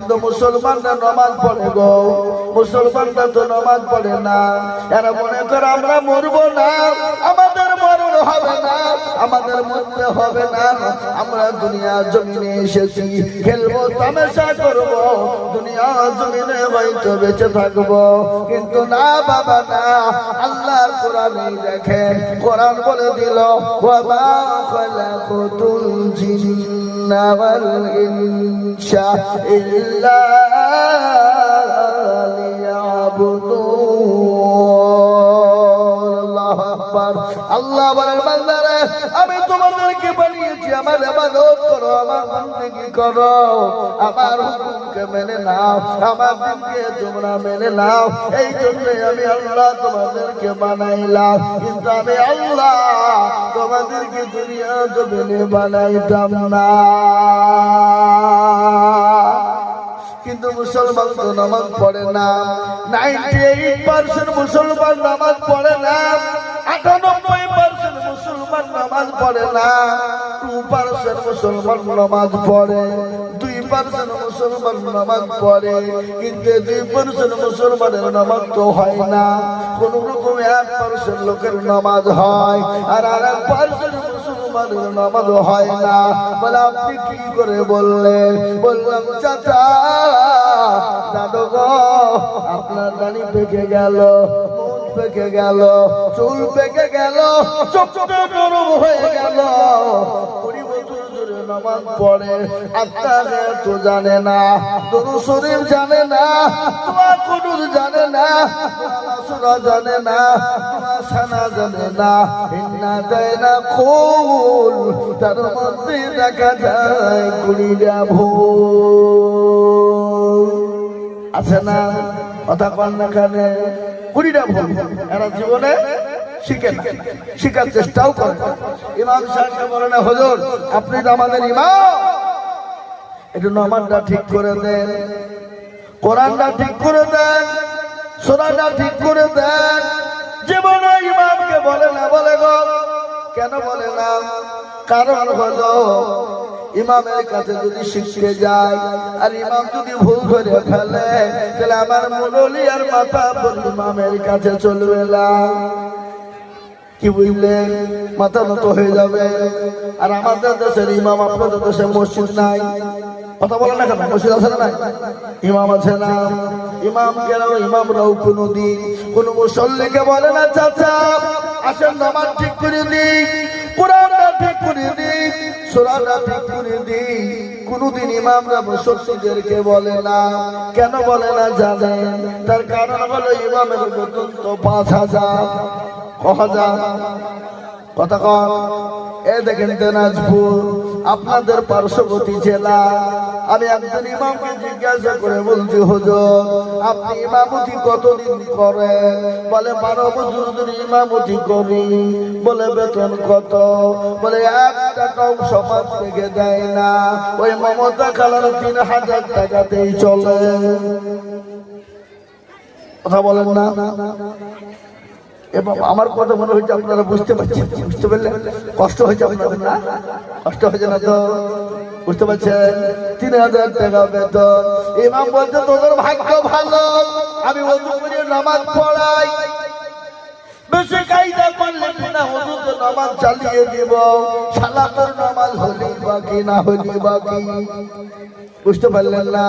কিন্তু মুসলমানরা নমাজ পড়ে গো। মুসলমানরা তো নমাজ পড়ে না। এরা মনে করে আমরা মরবো না। আমাদের মরণ হবে না। আমাদের মরতে হবে না। আমরা দুনিয়া জমিনে এসেছি। খেলব, তামাশা করব। দুনিয়া জমিনে হয়তো বেঁচে থাকব। কিন্তু না, বাবা, না। আল্লাহর কোরআনে দেখেন কোরআন বলে দিল ওয়ামা খালাকুতুল জিন্না والإنس إلا ليعبد আমার আল্লাহ বলেন, বান্দারা, আমি তোমাদেরকে বানিয়েছি, আমার ইবাদত করো, আমার বندگی করো, আমার হুকুমকে মেনে নাও, আমার দিনকে তোমরা মেনে নাও, এই জন্য আমি আল্লাহ তোমাদেরকে বানাইলাম, কিন্তু আমি আল্লাহ তোমাদেরকে দুনিয়া জমিনে বানাইতাম না। কিন্তু মুসলমান তো নামাজ পড়ে না। নাইনটি এইট পার্সেন্ট মুসলমান নামাজ পড়ে না। আটানব্বই পার্সেন্ট মুসলমান নামাজ পড়ে না। টু পার্সেন্ট মুসলমান নামাজ পড়ে। মুসলমান নামাজ পড়ে। কিন্তু মুসলমানের নামাজ হয় না। কোন এক পার্সেন্ট লোকের নামাজ হয়। আর মুসলমানের নামাজ হয় না। বলে, আপনি কি করে বললেন? বললাম, চাচা দাদু গো আপনার দাড়ি পেকে গেল পেকে গেল, চুল পেকে গেল চোখটা গরম হয়ে গেল। নামাজ পড়ে তো জানে না তরু শরীর জানে না, তোমার জানে না সুরা জানে না সানা জানে না। দেয় না খুল তার মধ্যে দেখা যায় কুড়িটা ভুল আছে না? কথা কন না কানে? কুড়িটা ভুল এরা জীবনে শিখে না। শিখার চেষ্টাও করে। ইমাম সাহেবকে বলে না, হজুর, আপনি তো আমাদের ইমাম। একটু নমাজটা ঠিক করে দেন, কোরআনটা ঠিক করে দেন সোনাটা ঠিক করে দেন। জীবনে ইমামকে বলে না, বলে গো। কেন বলে না? কারণ হলো, ইমামের কাছে যদি শিখতে যায় আর ইমাম যদি ভুল করে ফেলে, তাহলে আমার মুরলি আর মাথা ইমামের কাছে চলবে না। কি বুঝলেন মাথা নত হয়ে যাবে। আর আমাদের দেশের ইমাম, আপনাদের দেশে মসজিদ নাই। কথা বলেন না কেন? মসজিদ আছে না ইমাম আছে না। ইমাম কেন ইমামরাও কোনো দিন কোনো মুসল্লিকে বলে না, চাচা, আসেন নামাজ ঠিক করে দিই কোরআনটা ঠিক করে দিই সোরাটা ঠিক করে দিই কোনদিন ইমামরা মুসল্লিদেরকে বলে না। কেন বলে না জানেন? তার কারণ হলো ইমামের বেতন তো পাঁচ হাজার। কথা কন, এ দেখেন দিনাজপুর আপনাদের পার্শ্ববর্তী জেলা। আমি একজন ইমামকে জিজ্ঞাসা করে বলছি, হুজুর, আপনি ইমামতি কতদিন করেন? বলে, বারো বছর ধরে ইমামতি করি। বলে, বেতন কত? বলে এক টাকাও সমাজ থেকে দেয় না। ওই মমতা খালার তিন হাজার টাকাতেই চলে। কথা বলেন না? এবং আমার কথা মনে হচ্ছে আপনারা বুঝতে পারছেন, বুঝতে পারলেন? কষ্ট হয়েছে আপনাদের না? কষ্ট হয়েছে না তো? বুঝতে পারছেন? তিন হাজার টাকা বেতন। ইমাম বলছে, তোদের ভাগ্য ভালো। আমি ওজু করে নামাজ পড়াই। বেশি কায়দা করলে বিনা হুজুতে নামাজ চালিয়ে দিব। সালাতের নামাজ হলি বাকি না হলি বাকি। বুঝতে পারলেন না?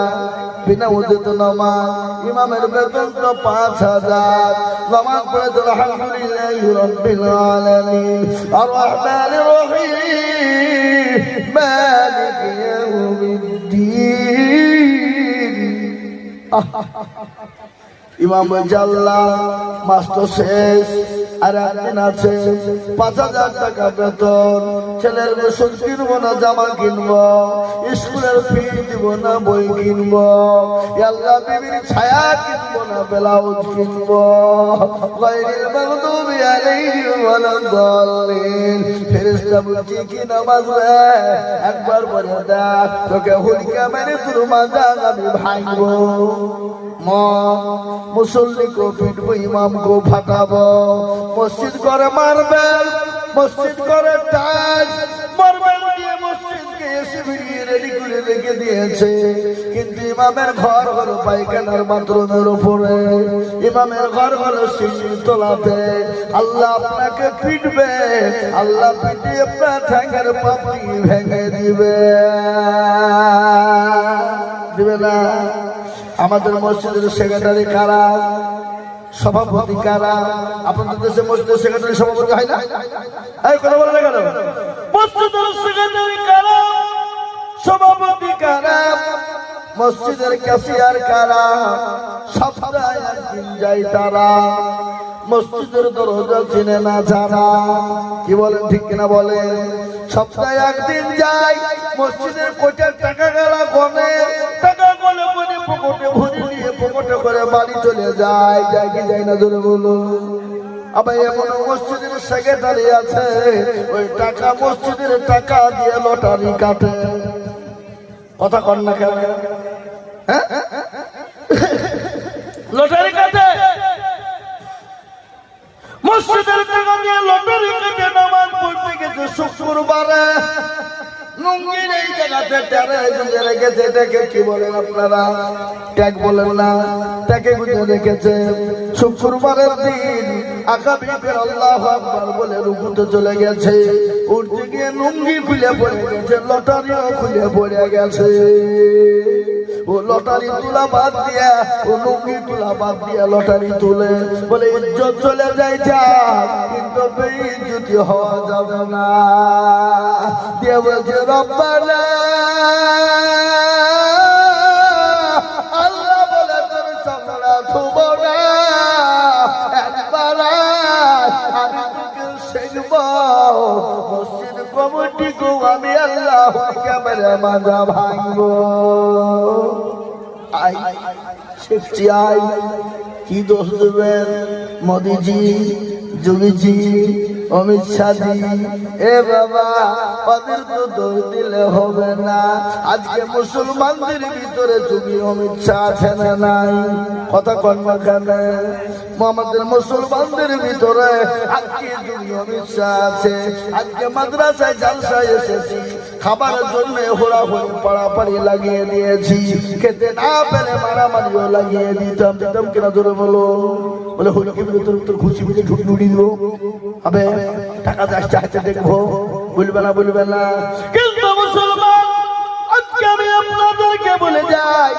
বিনা উদিত নামাজ, ইমামের বেতন তো পাঁচ হাজার। নামাজ পড়ে তো আলহামদুলিল্লাহ রব্বিল আলামিন। আর রহমান রহিম, মালিক ইয়াউমিদ্দিন। ইমাম জাল্লা মাস তো শেষ, আর একদিন আছে পাঁচ হাজার টাকা বেতন। ছেলের ওষুধ কিনবো না, জামা কিনবো। স্কুলের ফি দিব না, বই কিনবো। আল্লাহ বিবির ছায়া কিনবো না, ব্লাউজ কিনবো। গায়রিল মাগদুবি আলাইহিম ওয়ালাদ-দাল্লিন ফেরেশতা বলছে, কি নামাজ রে? একবার পড়ে দেখ, তোকে হুলকা মেরে তোর মাজা আমি ভাঙবো। মুসল্লি কো পিটবো ইমাম কো ফাটাবো। মসজিদ করে মারবেন মসজিদ করে টাচ মারবেন দিয়ে মসজিদকে এসে ভিড়িয়ে রেডি করে রেখে দিয়েছে। কিন্তু ইমামের ঘর হলো পায়খানার বাথরুমের উপরে। ইমামের ঘর হলো সিঁড়ির তোলাতে। আল্লাহ আপনাকে পিটবে, আল্লাহ পিটিয়ে আপনার ঠ্যাঙ্গের পাপড়ি ভেঙে দিবে। দিবে না। আমাদের মসজিদের সেক্রেটারি কারা? সভাপতি কারা? আপনাদের দেশে মসজিদের সেক্রেটারি, সভাপতি হয় না? এই কথা বলে মসজিদের সেক্রেটারি কারা? সভাপতি কারা? মসজিদের ক্যাশিয়ার কারা? সপ্তাহে একদিন যায় তারা। মসজিদের দরজা চিনে না যারা। কি বলেন, ঠিক কিনা বলেন? সপ্তাহে একদিন যায়, মসজিদের কোটার টাকা গেলা গনে পকেটে চলে যায় যায় কি যায় না ধরে বলো আবার এমন মসজিদের সেক্রেটারি আছে, ওই টাকা মসজিদের টাকা দিয়ে লটারি কাটে। কথা কর না কেন? হ্যাঁ? লটারি কাটে। মসজিদের টাকা দিয়ে লটারি কেটে, নামাজ পড়তে গেছে শুক্রবারে। লুঙ্গির এই জায়গাতে গুঁজে রেখেছে এটাকে কি বলেন আপনারা? ট্যাগ বলেন না, ট্যাগে গুঁজে রেখেছে। শুক্রবারের দিন চলে গেছে, লটারিও খুলে পড়ে গেছে। ও লটারি তোলা বাদ দিয়া, ও লুঙ্গি তোলা বাদ দিয়া লটারি তুলে। বলে, ইজ্জত চলে যায় যা, কিন্তু বেইজ্জতি হওয়া যাবে না। দিয়ে বলছে, রব্বানা। গো আমি আল্লাহ ক্যামেরা মাজা ভাঙব? আই শিখছি আই কি দোষ দেবেন? মোদিজি যোগীজি অমিত শাহজি, এ বাবা ওদের তো দোষ দিলে হবে না। আজকে মুসলমানদের ভিতরে তুমি অমিত শাহ আছে না নাই? কথা কর্ম কেন? আমাদের মুসলমানদের ভিতরে আজকে তুমি অমিত শাহ আছে। আজকে মাদ্রাসায় জালসায় এসেছি। খাবারের জন্য হোড়া হোড়াহুড়ি, পাড়াপাড়ি লাগিয়ে দিয়েছি। খেতে না পেরে মারামারিও লাগিয়ে দিতাম। দিতাম কিনা ধরে বলো? বলে কি তোর খুশি বুঝে ঢুকি দিব হবে। টাকা আসছে হাতে দেখব। বলবে না বলবে না কিন্তু মুসলমান, আজকে আমি আপনাদেরকে বলে যাই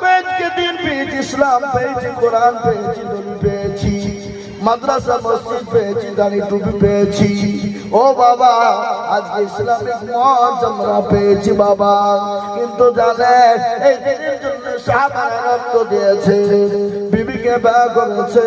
কয়েককে দিন, পেয়েছি ইসলাম, পেয়েছি কোরআন, পেয়েছি দলি পেয়েছি মাদ্রাসা, মসজিদ, পেয়েছি দাঁড়ি, টুপি পেয়েছি। ও বাবা, আজকে ইসলামিক মঞ্চ আমরা পেয়েছি বাবা। কিন্তু জানেন, এই দিনের জন্য সাহাবারা রক্ত দিয়েছে, বিবিকে ব্যয় করেছে।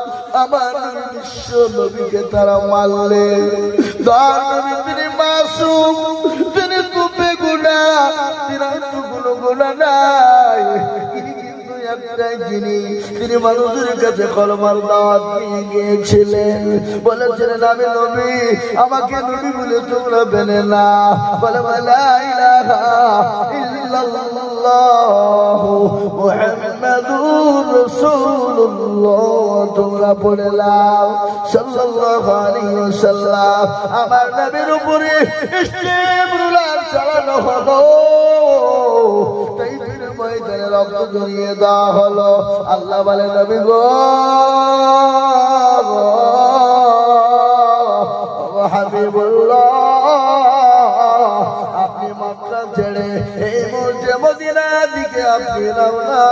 আমার বিশ্ব নবীকে তারা মারলেন নবী তিনি মাসুম, তিনি তুপে গুণা, তিনি তো কোনো গুণা নাই। একটাই তিনি মানুষের কাছে কলমার নিয়ে গিয়েছিলেন। বলেছিলেন, আমি নবী, আমাকে নবী বলে তোমরা না বলে তোমরা পড়ে আমার নবীর উপরে চালানো হলো। তাই রক্ত জড়িয়ে দেওয়া হলো। আল্লাহ বলে, নবী গো হাবিবুল্লাহ, আপনি মক্কা ছেড়ে এই মুহূর্তে মদিনা দিকে আপনি রওনা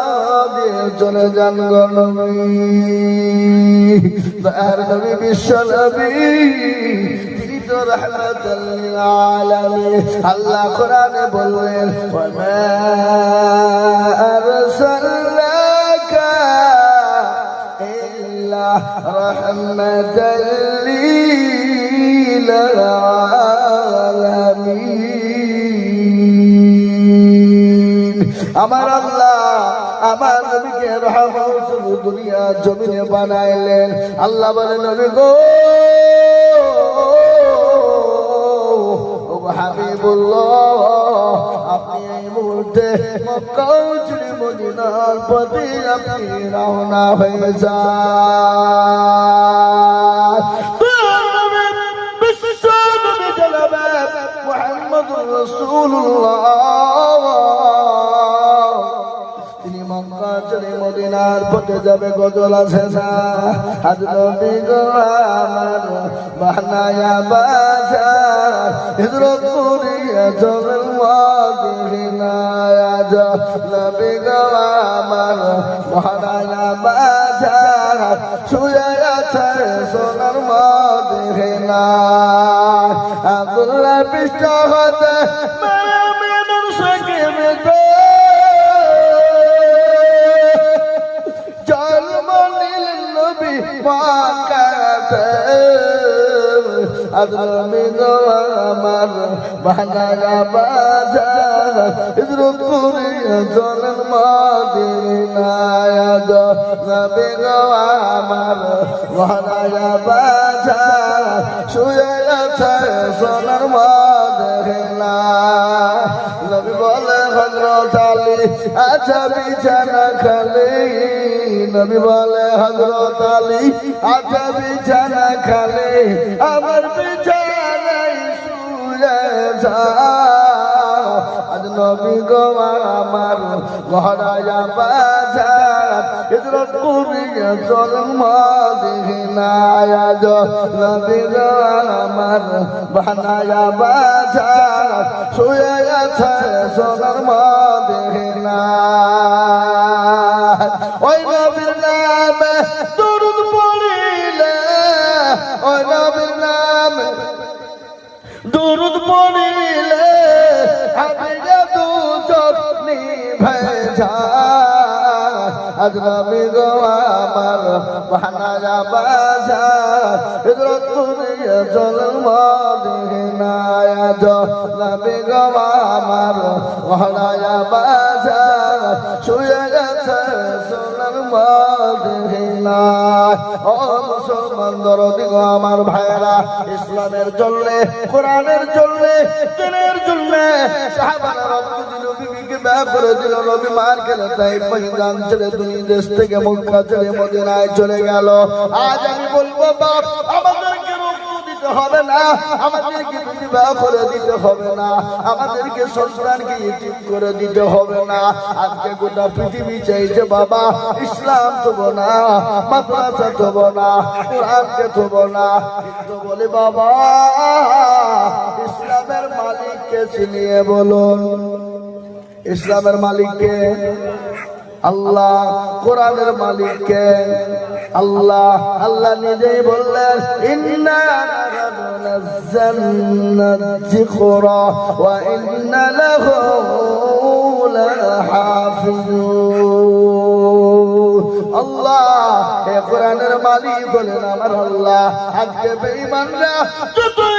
দিয়ে চলে যান গো নবী। দয়ার নবী বিশ্ব নবী লিল আলামিন। আল্লাহ কোরআনে বললেন ওয়া আরসালনাকা ইল্লা রাহমাতাল লিল আলামিন। আমার আল্লাহ আমার নবীকে রহমত দুনিয়া জমিনে বানাইলেন। আল্লাহ বলেন, নবী গো হাবিবুল্লাহ, আপনি এই মুহূর্তে মক্কা ছেড়ে মদিনার প্রতি আপনি রওনা হয়ে যান। বিশ্ব নবী জনাবে মুহাম্মদুর রাসূলুল্লাহ। মদিনার পথে যাবে গজল আছে না আজ নবী গো বাহানায়া বাজার হিজরত করিয়া চলেন মদিনা আজ নবী গো শুয়ে আছে সোনার আব্দুল্লাহ পৃষ্ঠ হতে আমার বাহানা বাজার হিজরত করিয়া চলেন মদিনায় গো নবী গো আমার বাহানা বাজার শুয়ে আছে সোনার মদিনা নবী বলে হজরত আলী আচ্ছা বিছানা খালি। নবী বলে হজরত আলী আচ্ছা বিছানা খালি, আমার বিছানায় শুয়ে যাও। আজ নবী গো আমার ঘরায়া বাজার হিজরত মদিনায় আজ নবী গো আমার বানায়া বাজার শুয়ে আছে সোনার ওই যায় আজ গো আমার বাহানা বাজার হিজরত করিয়া চলেন মদিনায় আজনবী গো আমার বাহানা বাজার শুয়ে গেছে সোনার মদিনায়। ও মুসলমান দরদি গো আমার ভাইরা ইসলামের জন্যে, কোরআনের জন্যে, দিনের জন্যে, সাহাবারা চলে গেল। আজ আমি আমাদেরকে হবে না, আমাদেরকে বিবাহ করে দিতে হবে না, আমাদেরকে সন্তানকে ইতিম করে দিতে হবে না। আজকে গোটা পৃথিবী চাইছে, বাবা, ইসলাম থব না, মাদ্রাসা থব না, কোরআনকে থব না। কিন্তু বলে, বাবা, ইসলামের মালিককে চিনিয়ে বলুন। ইসলামের মালিককে, আল্লাহ কোরআনের মালিককে, আল্লাহ আল্লাহ নিজেই বললেন, ইন্না নাযালনা যিকরা ওয়া ইন্না লাহু আল্লাহ, হে কোরআনের মালিক বলেন, আমার আল্লাহ, আজকে বেঈমানরা যতই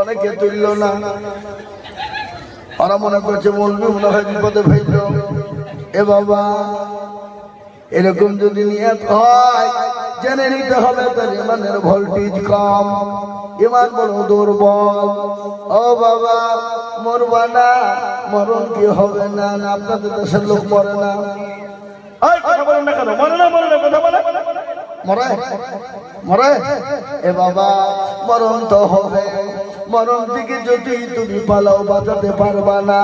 অনেকে তুলল না। ওরা মনে করছে বলবি মনে হয় বিপদে ফেলল। এ বাবা এরকম যদি নিয়ত হয় জেনে নিতে হবে তার ইমানের ভোল্টেজ কম। ইমান বড় দুর্বল। ও বাবা মরবা না মরণ কি হবে না না আপনাদের দেশের লোক মরে না? মরে মরে। এ বাবা মরণ তো হবে। মরণ থেকে যতই তুমি পালাও, বাঁচাতে পারবা না।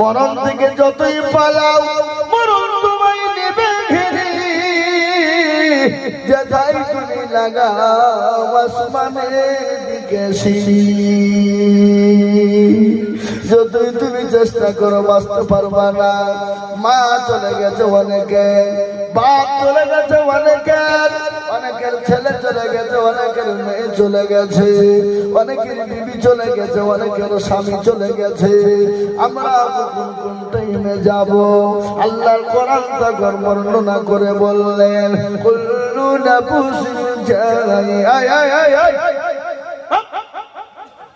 মরণ থেকে যতই পালাও, মরণ তোমায় নেবে ঘিরে। যেথায় তুমি লাগাও আসমানের দিকে সিঁড়ি। যতই তুমি চেষ্টা করো, বাঁচতে পারবা না। মা চলে গেছে অনেকে, বাপ চলে গেছে অনেকের অনেকের ছেলে চলে গেছে, অনেকের মেয়ে চলে গেছে, অনেকের বিবি চলে গেছে, অনেকের স্বামী চলে গেছে। আমরা কোন কোন টাইমে যাব? আল্লাহর কোরআন তখন বর্ণনা করে বললেন, কুল্লু নাফসিন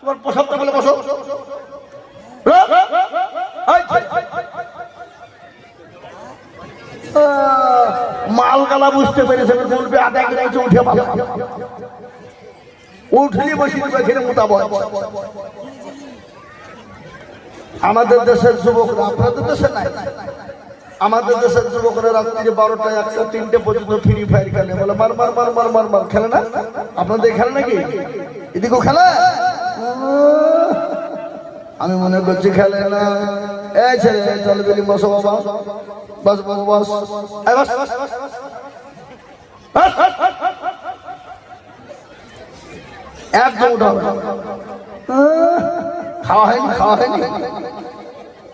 তোমার পোশাকটা বলে বসো। গালা বুঝতে পেরেছে বলবে আধা গিয়ে উঠে উঠলি বসি এখানে মোতাবক আমাদের দেশের যুবকরা, আপনাদের দেশে নাই। আমাদের দেশের যুবকরা রাত্রি বারোটা একশো তিনটে পর্যন্ত ফ্রি ফায়ার খেলে। বলে, মার মার মার মার মার মার, খেলে না? আপনাদের খেলে নাকি? এদিকেও খেলে। আমি মনে করছি খেলে না। এই ছেলে, চলে বেলি বসো বাবা। বস বস বস।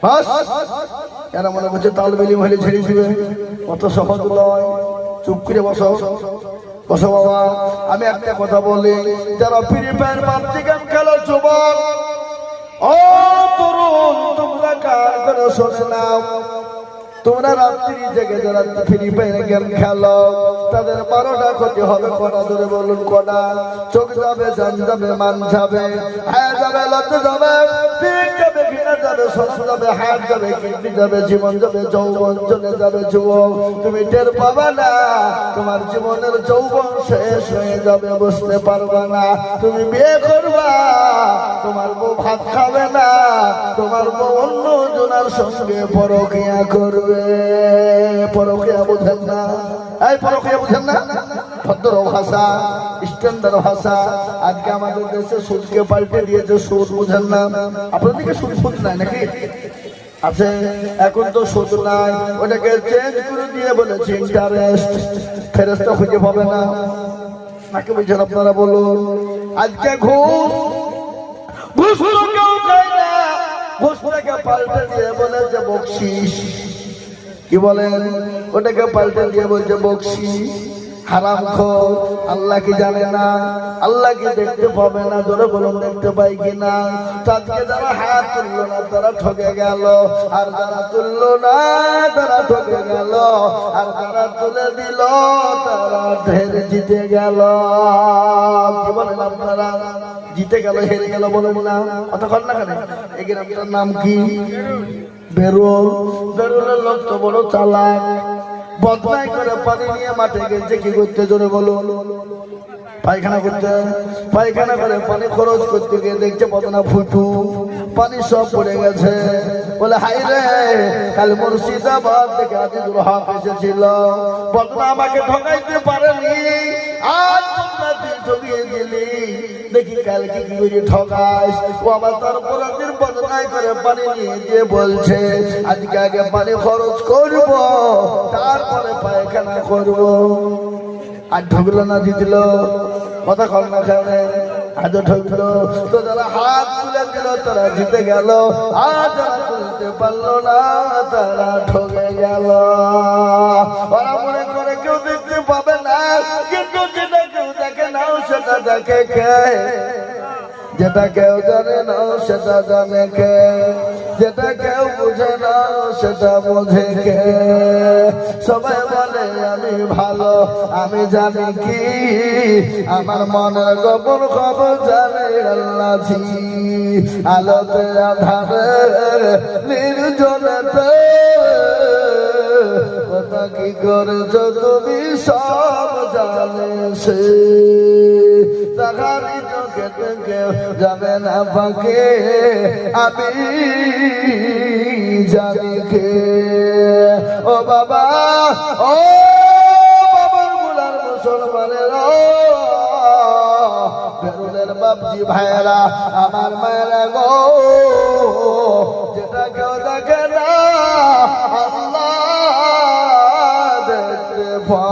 বাস। এরা মনে ছেড়ে বাবা। আমি একটা কথা বলি। যারা ফ্রি ফায়ার পাবজি গেম খেলো, যুবক। ও তরুণ, তোমরা তোমরা রাত্রি জেগে যারা ফ্রি ফায়ার গেম খেলো। তাদের বারোটা ক্ষতি হবে, কটা ধরে বলুন কটা? চোখ যাবে, জান যাবে, মান যাবে হ্যাঁ যাবে, লজ্জ যাবে হাত জীবন যাবে তুমি টের না, তোমার জীবনের শেষ না। তুমি করবা, তোমার ভাত খাবে না, তোমার বউ অন্য জনার সঙ্গে পরকিয়া করবে। পরকিয়া বোঝেন না। এই পরকিয়া বুঝেন না? ভদ্র ভাষা স্ট্যান্ডার্ড ভাষা। আজকে আমাদের দেশে সুদকে পাল্টে দিয়েছে সুদ বুঝেন না। আপনাদের দিকে সুদ সুদ নাই নাকি? আছে, এখন তো সুদ নাই। ওটাকে চেঞ্জ করে দিয়ে বলেছে ইন্টারেস্ট ফেরস্তা খুঁজে পাবে না। নাকি বুঝছেন আপনারা বলুন? আজকে ঘুষ ঘুষ ঘুষটাকে পাল্টে দিয়ে বলেছে, বকশিস। কি বলেন ওটাকে পাল্টে দিয়ে বলছে, বকশি, হারাম খোর, আল্লাহ কি জানে না? আল্লাহ কি দেখতে পাবে না? জোরে বলুন, দেখতে পাই কি না? তাদেরকে যারা হাত তুললো না, তারা ঠকে গেল। আর যারা তুললো না, তারা ঠকে গেল। আর যারা তুলে দিল, তারা ঢের জিতে গেল। কি বলেন আপনারা? জিতে গেল, হেরে গেল বলেন না কতক্ষণ না কেন এই গ্রামটার নাম কি? বেরোল বেরোলের লোক তো বড় চালাক। বদনাই করে পানি নিয়ে মাঠে গেছে, কি করতে জোরে বলো? পায়খানা করতে। পায়খানা করে পানি খরচ করতে গিয়ে দেখছে বদনা ফুটু। পানি সব পড়ে গেছে। বলে হাই রে, কাল মুর্শিদাবাদ থেকে আজিজুল হক এসেছিল। বদনা আমাকে ঠকাইতে পারেনি। দিলি দেখি কালকে কি করে ঠকাস। ও আবার তারপর দিন বদনাই করে পানি নিয়ে যে বলছে, আজকে আগে পানি খরচ করব, তারপরে পায়খানা করব। আর ঢুকলো না দিদিল। কথা কল না খাবে আজ ঢুকলো তো যারা হাত তুলে দিল, তারা জিতে গেল। আর যারা তুলতে পারল না, তারা ঠকে গেল। ওরা মনে করে কেউ দেখতে পাবে না, কিন্তু দেখে কে যেটা কেউ জানে না, সেটা জানে কে যেটা কেউ বুঝে না, সেটা বোঝে কে সবাই বলে, আমি ভালো, আমি জানি কি, আমার মনের গোপন খবর জানে আল্লাহ আলোতে, আধারে, নির্জনতে, কথা কি করেছ তুমি সব জানে সে? যাবে না ফাঁকে, আমি জানি কে। ও বাবা, ও বাবার মুলার মুসলমানের, বেরুলের বাপজি ভাইরা আমার মায়েরা গো।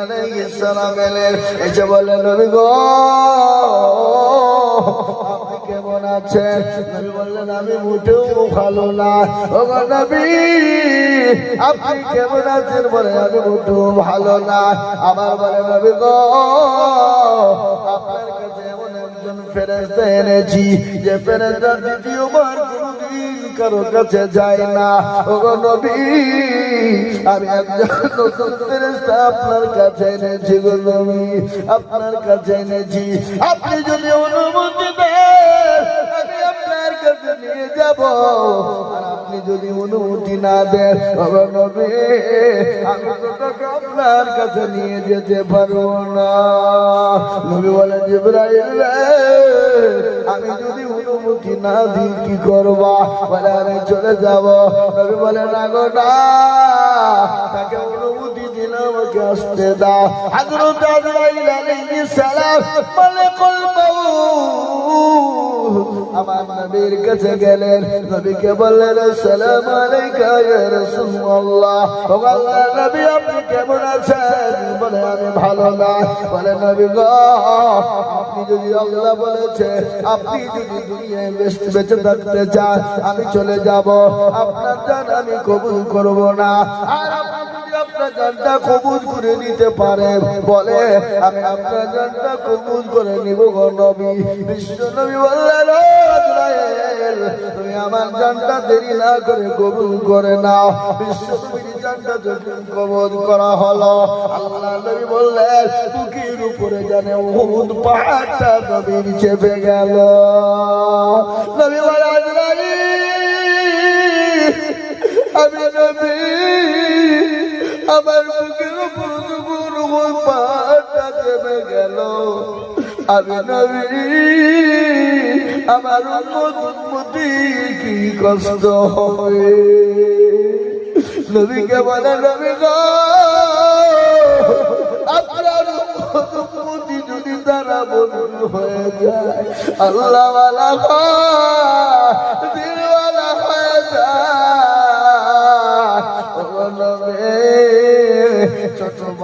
কাছে জিবরিল আলাইহিস সালাম এলেন। এসে বলে নবী গো, আপনি কেমন আছেন? নবী বললেন, আমি মোটেও ভালো না। কেমন আছেন? বলে, আমি মোটেও ভালো না। আবার বলে, নবী গো, আপনার কাছে যে ফেরেস্তা দ্বিতীয়বার কারও কাছে যায় না। ও নবী আমি একজন নতুন ফেরেস্তা আপনার কাছে এনেছি গো নবী আপনার কাছে এনেছি। আপনি যদি অনুমতি দেন আমি আপনার কাছে নিয়ে যাব। আপনি যদি অনুমতি না দেন ও নবী আমি তো আপনার কাছে নিয়ে যেতে পারব না। নবী বলে জিব্রাইল রে, আমি যদি অনুমতি না দিই কি করবা? বলে আমি চলে যাব। নবী বলে, না গো তাকে অনুমতি দিন, আমাকে আসতে দাও। হাজর আজরাইল আলাইহিস সালাম মালাকুল মাউত। আমার নবীর কাছে গেলেন। নবীকে বললেন আসসালামু আলাইকা ইয়া রাসূলুল্লাহ। ও আল্লাহ নবী আপনি কেমন আছেন? বলে আমি ভালো না। বলে নবী গো আপনি যদি আল্লাহ বলেছে আপনি যদি দুনিয়ায় বেঁচে বেঁচে থাকতে চান আমি চলে যাব। আপনার জান আমি কবুল করব না। আর আপনি আপনার জানটা কবুল করে নিতে পারে বলে আমি আপনার জানটা কবুল করে নিব গো নবী। বিশ্ব নবী বললেন "ও আজরাইল, তুমি আমার জানটা দেরি না করে কবুল করে নাও। বিশ্ব নবীর জানটা যখন কবুল করা হলো, আল্লাহ বললেন বুকের উপরে জানে উহুদ পাহাড়টা নবীর চেপে গেল। নবী বলে আমি নবী, আমার বুকের উপর পাহাড়টা চেপে গেল। আমি নবী, আমার উন্মতি কি কষ্ট হবে? নবীকে বলে, নবী আপনার উন্মতি যদি তারা বন্ধু হয়ে যায়, আল্লাহ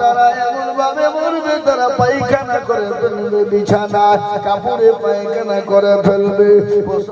তারা এমন ভাবে মরবে তারা পায়খানা করে ফেলবে বিছানা কাপড়ে পায়খানা করে ফেলবে।